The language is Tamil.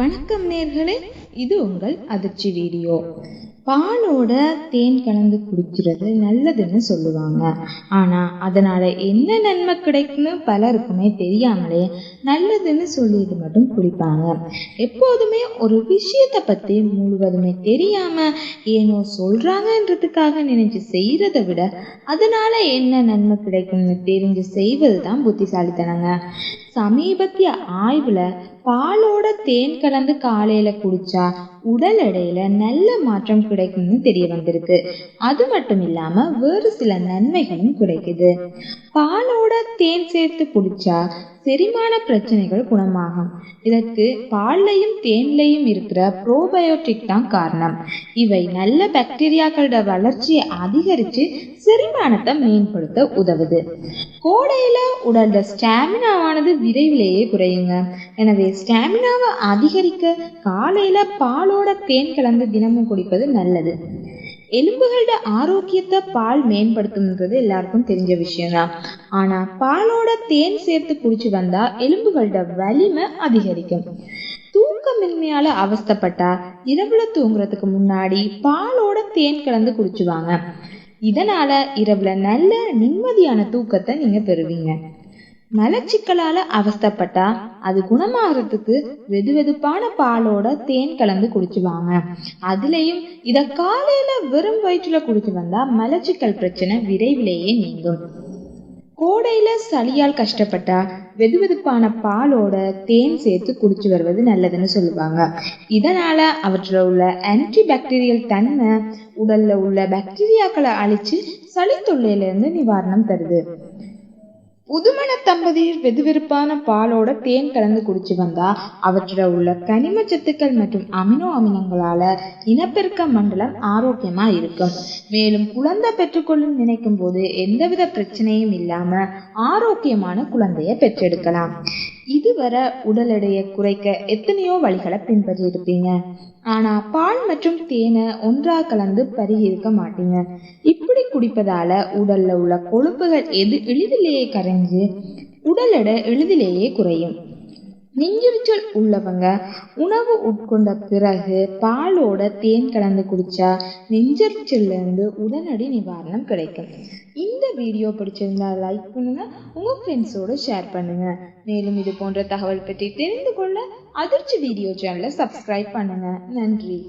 வணக்கம் நேர்களே இது உங்கள் அதிர்ச்சி வீடியோ. பாலோட தேன் கலந்து குடிக்கிறது நல்லதுன்னு சொல்லுவாங்க. ஆனால் அதனால் என்ன நன்மை கிடைக்குன்னு பலருக்குமே தெரியாமலே நல்லதுன்னு சொல்லிட்டு மட்டும் குடிப்பாங்க. எப்போதுமே ஒரு விஷயத்தை பற்றி முழுவதுமே தெரியாமல் ஏனோ சொல்கிறாங்கன்றதுக்காக நினைச்சு செய்கிறத விட அதனால் என்ன நன்மை கிடைக்கும்னு தெரிஞ்சு செய்வது தான் புத்திசாலித்தனங்க. சமீபத்திய ஆய்வுல பாலோட தேன் கலந்து காலையில குடிச்சா உடல் எடையில நல்ல மாற்றம் கிடைக்கும்னு தெரிய வந்திருக்கு. அது மட்டும் இல்லாம வேறு சில நன்மைகளும் கிடைக்குது. பாலோட தேன் சேர்த்து குடிச்சா செரிமான பிரச்சனைகள் குணமாகும். இதற்கு பால்லையும் தேன்லையும் இருக்கிற ப்ரோபயோட்டிக் தான் காரணம். இவை நல்ல பாக்டீரியாக்களோட வளர்ச்சியை அதிகரித்து செரிமானத்தை மேம்படுத்த உதவுது. கோடையில உடல்ல ஸ்டாமினாவானது விரைவிலேயே குறையுங்க. எனவே ஸ்டாமினாவை அதிகரிக்க காலையில பாலோட தேன் கலந்து தினமும் குடிப்பது நல்லது. எலும்புகளோட ஆரோக்கியத்தை பால் மேம்படுத்தும்ன்றது எல்லாருக்கும் தெரிஞ்ச விஷயம்தான். ஆனா பாலோட தேன் சேர்த்து குடிச்சு வந்தா எலும்புகளோட வலிமை அதிகரிக்கும். தூக்கமின்மையால அவஸ்தப்பட்டா இரவுல தூங்குறதுக்கு முன்னாடி பாலோட தேன் கலந்து குடிச்சுவாங்க. இதனால இரவுல நல்ல நிம்மதியான தூக்கத்தை நீங்க பெறுவீங்க. மலச்சிக்கலால அவஸ்தப்பட்டா அது குணமாகறதுக்கு வெது வெதுப்பான பாலோட தேன் கலந்து குடிச்சுவாங்க. அதுலயும் இத காலையில வெறும் வயிற்றுல குடிச்சு வந்தா மலச்சிக்கல் பிரச்சனை விரைவிலேயே நீங்கும். கோடையில சளியால் கஷ்டப்பட்டா வெது வெதுப்பான பாலோட தேன் சேர்த்து குடிச்சு வருவது நல்லதுன்னு சொல்லுவாங்க. இதனால அவற்றில் உள்ள ஆன்டி பாக்டீரியல் தன்மை உடல்ல உள்ள பாக்டீரியாக்களை அழிச்சு சளி தொல்லையிலிருந்து நிவாரணம் தருது. புதுமண தம்பதியர் வெதுவெறுப்பான பாலோட தேன் கலந்து குடிச்சு வந்தா அவற்றில் உள்ள கனிம சத்துக்கள் மற்றும் அமினோ அமிலங்களால இனப்பெருக்க மண்டலம் ஆரோக்கியமா இருக்கும். மேலும் குழந்தை பெற்றுக்கொள்ளும் நினைக்கும் போது எந்தவித பிரச்சனையும் இல்லாம ஆரோக்கியமான குழந்தைய பெற்றெடுக்கலாம். இதுவரை உடல் எடையை குறைக்க எத்தனையோ வழிகளை பின்பற்றி இருப்பீங்க ஆனா பால் மற்றும் தேனை ஒன்றா கலந்து பருகியிருக்க மாட்டீங்க. இப்படி குடிப்பதால உடல்ல உள்ள கொழுப்புகள் எது எளிதிலேயே கரைஞ்சு உடல் எடை எளிதிலேயே குறையும். நெஞ்சுரிச்சல் உள்ளவங்க உணவு உட்கொண்ட பிறகு பாலோட தேன் கலந்து குடிச்சா நெஞ்செரிச்சல்ல இருந்து உடனடி நிவாரணம் கிடைக்கும். இந்த வீடியோ பிடிச்சிருந்தா லைக் பண்ணுங்க உங்க ஃப்ரெண்ட்ஸோட ஷேர் பண்ணுங்க. மேலும் இது போன்ற தகவல் பற்றி தெரிந்து கொள்ள அதிர்ச்சி வீடியோ சேனலை சப்ஸ்கிரைப் பண்ணுங்க. நன்றி.